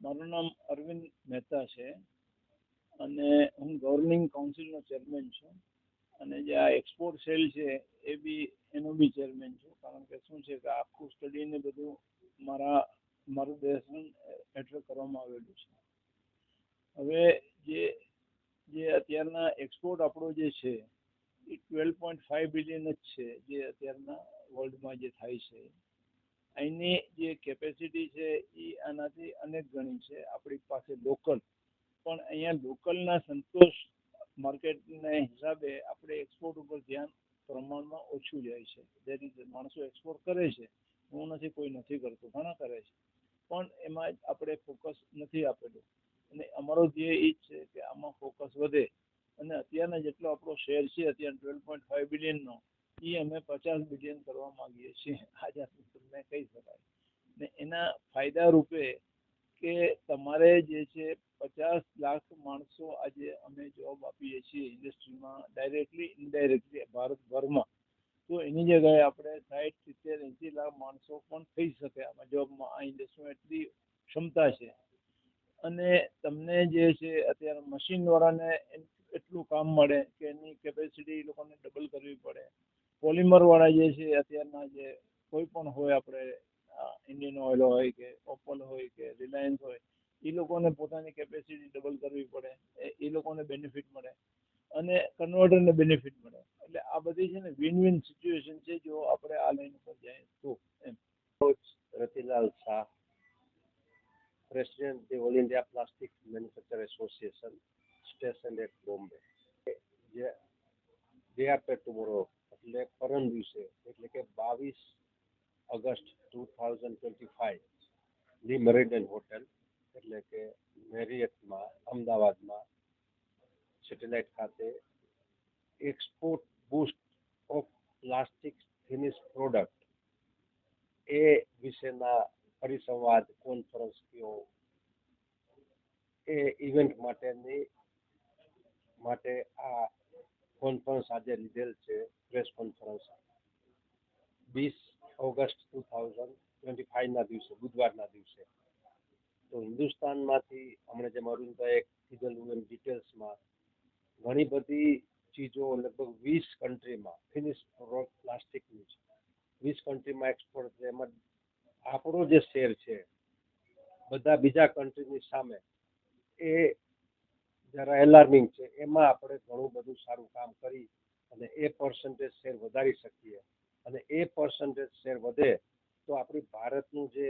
મારું નામ અરવિંદ મહેતા છે અને હું ગવર્નિંગ કાઉન્સિલનો ચેરમેન છું અને જે આ એક્સપોર્ટ સેલ છે એ બી, એનો બી ચેરમેન છું. કારણ કે શું છે કે આખું સ્ટડી ને બધું મારા માર્ગદર્શન હેઠળ કરવામાં આવેલું છે. હવે જે જે અત્યારના એક્સપોર્ટ આપણો જે છે એ ટ્વેલ્વ પોઈન્ટ ફાઇવ બિલિયન જ છે જે અત્યારના વર્લ્ડમાં જે થાય છે. અહીંની જે કેપેસિટી છે એ આનાથી અનેક ગણી છે. આપણી પાસે લોકલ પણ અહીંયા લોકલના સંતોષ માર્કેટના હિસાબે આપણે એક્સપોર્ટ ઉપર ધ્યાન પ્રમાણમાં ઓછું જાય છે. જે રીતે માણસો એક્સપોર્ટ કરે છે, હું નથી, કોઈ નથી કરતું, ઘણા કરે છે. પણ એમાં આપણે ફોકસ નથી આપેલું. અને અમારો ધ્યેય એ જ છે કે આમાં ફોકસ વધે. અને અત્યારના જેટલો આપણો શેર છે, અત્યારે ટ્વેલ્વ પોઈન્ટ ફાઇવ બિલિયનનો એ અમે પચાસ બિલિયન કરવા માંગીએ છીએ. આજે તમને કહી શકાય. ને એના ફાયદા રૂપે કે તમારે જે છે પચાસ લાખ માણસો આજે અમે જોબ આપીએ છીએ ઇન્ડસ્ટ્રીમાં ડાયરેક્ટલી ઇનડાયરેક્ટલી ભારતભરમાં. તો એની જગ્યાએ આપણે સાઠ સિત્તેર એંસી લાખ માણસો પણ થઈ શકે આમાં જોબમાં આ ઇન્ડસ્ટ્રીમાં એટલી ક્ષમતા છે. અને તમને જે છે અત્યારે મશીનવાળાને એટલું કામ મળે કે એની કેપેસિટી એ લોકોને ડબલ કરવી પડે. પોલિમરવાળા જે છે, અત્યારના જે કોઈ પણ હોય આપણે ઇન્ડિયન ઓઇલ હોય કે ઓપલ હોય કે રિલાયન્સ હોય એ લોકોને પોતાની કેપેસિટી ડબલ કરવી પડે. એ લોકોને બેનિફિટ મળે. અને કન્વર્ટરને બેનિફિટ મળે. એટલે આ બધી છે ને વિન વિન સિચ્યુએશન છે જો આપણે આ લાઈન ઉપર જાય તો M. Ratilal Shah president the all India plastic manufacture association station at Bombay જે ડે આફ્ટર ટુમોરો એટલે પરમ દિવસે, એટલે કે બાવીસ August two thousand twenty five the Meridian hotel, એટલે કે મેરિયટમાં, અમદાવાદમાં સેટેલાઇટ ખાતે export boost of plastic finish product, એ વિશેના પરિસંવાદ, કોન્ફરન્સ થયો એ ઇવેન્ટ માટેની, માટે આ કોન્ફરન્સ આજે લીધેલ છે પ્રેસ કોન્ફરન્સ વીસ ઓગસ્ટ ટુ થાઉઝન્ડ ટ્વેન્ટી ફાઇવના દિવસે, બુધવારના દિવસે. તો હિન્દુસ્તાનમાંથી હમણાં જે અરુણભાઈએ કીધેલું એમ ડિટેલ્સમાં ઘણી બધી ચીજો લગભગ વીસ કન્ટ્રીમાં ફિનિશ પ્લાસ્ટિકની છે. વીસ કન્ટ્રીમાં એક્સપોર્ટ છે, એમાં આપણો જે શેર છે, બધા બીજા કન્ટ્રીની સામે, એ જરા એલાર્મિંગ છે. એમાં આપણે ઘણું બધું સારું કામ કરી અને એ પર્સન્ટેજ શેર વધારી શકીએ. અને એ પર્સન્ટેજ શેર વધે તો આપણી ભારતનું જે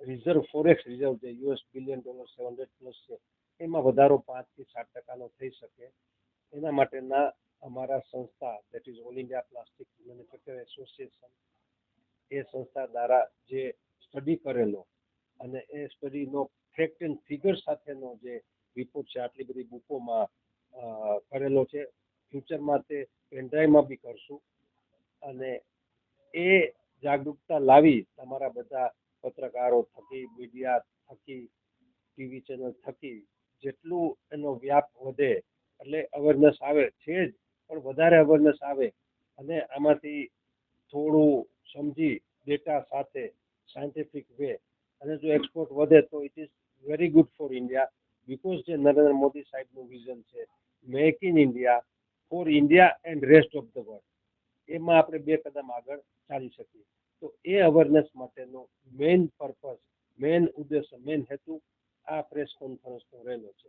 રિઝર્વ ફોરેક્સ રિઝર્વ જે US billion dollar seven hundred plus છે, એમાં વધારો પાંચથી સાત ટકાનો થઈ શકે. એના માટેના અમારા સંસ્થા that is all India plastic manufacture association એ સંસ્થા દ્વારા જે સ્ટડી કરેલો અને એ સ્ટડીનો ફેક્ટ એન્ડ ફિગર સાથેનો જે રિપોર્ટ છે, આટલી બધી બુકોમાં કરેલો છે. ફ્યુચરમાં તે પેનડ્રાઈવમાં બી કરશું. અને એ જાગૃતતા લાવી તમારા બધા પત્રકારો થકી મીડિયા થકી ટીવી ચેનલ થકી, જેટલું એનો વ્યાપ વધે, એટલે અવેરનેસ આવે છે જ, પણ વધારે અવેરનેસ આવે. અને આમાંથી થોડું સમજી ડેટા સાથે સાયન્ટિફિક વે અને જો એક્સપોર્ટ વધે તો it is very good for India because જે નરેન્દ્ર મોદી સાહેબનું વિઝન છે make in India for India and rest of the world એમાં આપણે બે કદમ આગળ ચાલી શકીએ. તો એ અવેરનેસ માટેનો મેઇન પર્પઝ મેઇન ઉદ્દેશ મેઇન હેતુ આ પ્રેસ કોન્ફરન્સનો રહેલો છે.